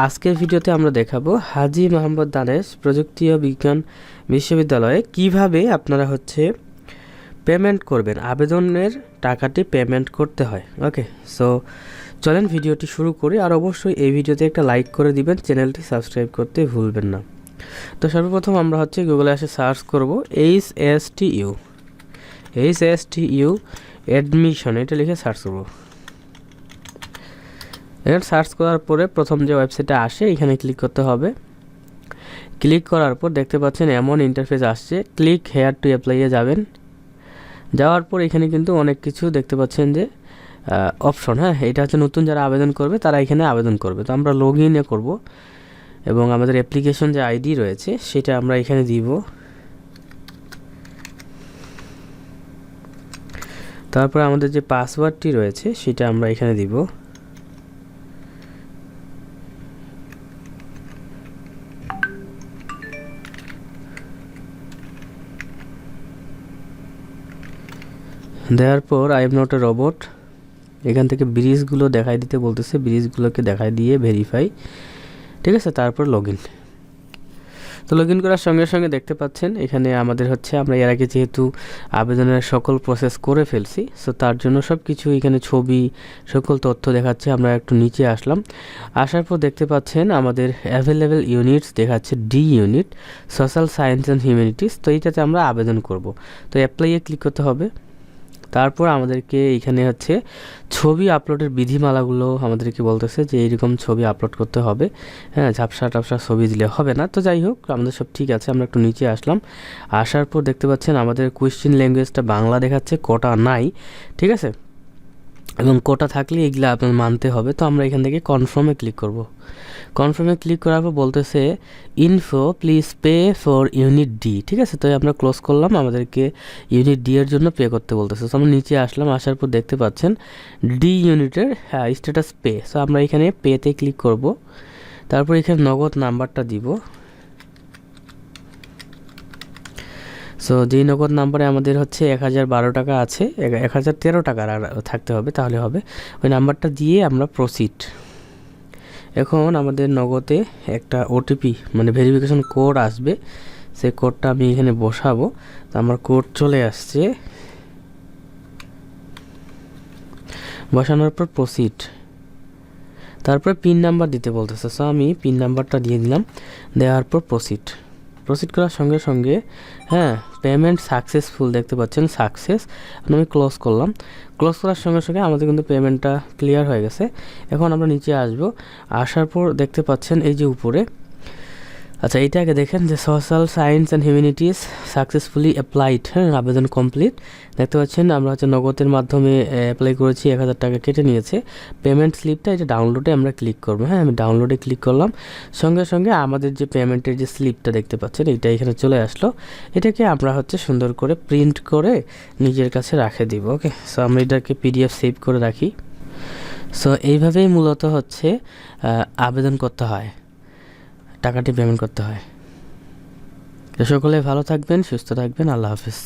আজকের ভিডিওতে আমরা দেখাবো হাজি মোহাম্মদ দানেশ প্রযুক্তি ও বিজ্ঞান বিশ্ববিদ্যালয়ে কীভাবে আপনারা হচ্ছে পেমেন্ট করবেন, আবেদনের টাকাটি পেমেন্ট করতে হয়। ওকে সো চলেন ভিডিওটি শুরু করি আর অবশ্যই এই ভিডিওতে একটা লাইক করে দিবেন, চ্যানেলটি সাবস্ক্রাইব করতে ভুলবেন না। তো সর্বপ্রথম আমরা হচ্ছে গুগলে এসে সার্চ করব H S T U H S T U admission এটা লিখে সার্চ করব। এখানে সার্চ করার পরে প্রথম যে ওয়েবসাইটে আসে, এখানে ক্লিক করতে হবে। ক্লিক করার পর দেখতে পাচ্ছেন এমন ইন্টারফেস আসছে। ক্লিক হেয়ার টু অ্যাপ্লাইয়ে যাবেন। যাওয়ার পর এখানে কিন্তু অনেক কিছু দেখতে পাচ্ছেন যে অপশন হ্যাঁ? এটা হচ্ছে নতুন যারা আবেদন করবে, তারা এখানে আবেদন করবে। তো আমরা লগ ইনে করব এবং আমাদের অ্যাপ্লিকেশন যে আইডি রয়েছে, সেটা আমরা এখানে দিব। তারপর আমাদের যে পাসওয়ার্ডটি রয়েছে, সেটা আমরা এখানে দিব। দেওয়ার পর I am not a robot এখান থেকে ব্রিজগুলো দেখাই দিতে বলতেছে, ব্রিজগুলোকে দেখাই দিয়ে ভেরিফাই ঠিক আছে, তারপর লগ ইন তো লগ ইন করার সঙ্গে সঙ্গে দেখতে পাচ্ছেন, এখানে আমাদের হচ্ছে, আমরা এর আগে যেহেতু আবেদনের সকল প্রসেস করে ফেলছি সো তার জন্য সব কিছু এখানে ছবি, সকল তথ্য দেখাচ্ছে, আমরা একটু নিচে আসলাম। আসার পর দেখতে পাচ্ছেন, আমাদের অ্যাভেলেবেল ইউনিটস দেখাচ্ছে D unit social science and humanities তো এইটাতে আমরা আবেদন করব। তো অ্যাপ্লাইয়ে ক্লিক করতে হবে। তারপর আমাদেরকে এখানে হচ্ছে ছবি আপলোডের বিধিমালাগুলো আমাদেরকে বলতেছে যে এইরকম ছবি আপলোড করতে হবে। হ্যাঁ ঝাপসা টাপসা ছবি দিলে হবে না। তো যাই হোক, আমাদের সব ঠিক আছে, আমরা একটু নিচে আসলাম। আসার পর দেখতে পাচ্ছেন আমাদের কোয়েশ্চেন ল্যাঙ্গুয়েজটা বাংলা দেখাচ্ছে, কটা নাই, ঠিক আছে? এবং কোটা থাকলে এগুলো আপনার মানতে হবে, তো আমরা এখান থেকে কনফার্মে ক্লিক করব। কনফার্মে ক্লিক করার পর বলতেছে info please pay for unit D ঠিক আছে? তো আমরা ক্লোজ করলাম, আমাদেরকে ইউনিট ডি এর জন্য পে করতে বলতেছে। তো আমরা নিচে আসলাম, আসার পর দেখতে পাচ্ছেন ডি ইউনিটের হ্যাঁ স্ট্যাটাস পে সো আমরা এখানে পেতে ক্লিক করব। তারপর এখানে নগদ নাম্বারটা দিব। সো যেই নগদ নাম্বারে আমাদের হচ্ছে এক হাজার বারো টাকা আছে এক হাজার তেরো আর থাকতে হবে, তাহলে হবে। ওই নাম্বারটা দিয়ে আমরা প্রসিড এখন আমাদের নগদে একটা ওটিপি মানে ভেরিফিকেশন কোড আসবে। সেই কোডটা আমি এখানে বসাবো। তো আমার কোড চলে আসছে। বসানোর পর প্রসিড তারপরে পিন নাম্বার দিতে বলতেছে। সো আমি পিন নাম্বারটা দিয়ে দিলাম। দেওয়ার পর প্রসিড প্রসিড করার সঙ্গে সঙ্গে হ্যাঁ পেমেন্ট সাকসেসফুল দেখতে পাচ্ছেন সাকসেস আমি ক্লোজ করলাম। ক্লোজ করার সঙ্গে সঙ্গে আমাদের কিন্তু পেমেন্টটা ক্লিয়ার হয়ে গেছে। এখন আমরা নিচে আসব। আসার পর দেখতে পাচ্ছেন এই যে উপরে আচ্ছা এইটা আগে দেখেন যে social science and humanities successfully applied হ্যাঁ আবেদন কমপ্লিট দেখতে পাচ্ছেন, আমরা হচ্ছে নগদের মাধ্যমে অ্যাপ্লাই করেছি, এক হাজার টাকা কেটে নিয়েছে। পেমেন্ট স্লিপটা এটা ডাউনলোডে আমরা ক্লিক করব হ্যাঁ আমি ডাউনলোডে ক্লিক করলাম। সঙ্গে সঙ্গে আমাদের যে পেমেন্টের যে স্লিপটা দেখতে পাচ্ছেন এটা এখানে চলে আসলো। এটাকে আমরা হচ্ছে সুন্দর করে প্রিন্ট করে নিজের কাছে রাখে দিব, ওকে? সো আমরা এটাকে পিডিএফ সেভ করে রাখি। সো এইভাবেই মূলত হচ্ছে আবেদন করতে হয়। টাকাটি পেমেন্ট করতে হয়। তো সকলে ভালো থাকবেন সুস্থ থাকবেন আল্লাহ হাফিজ।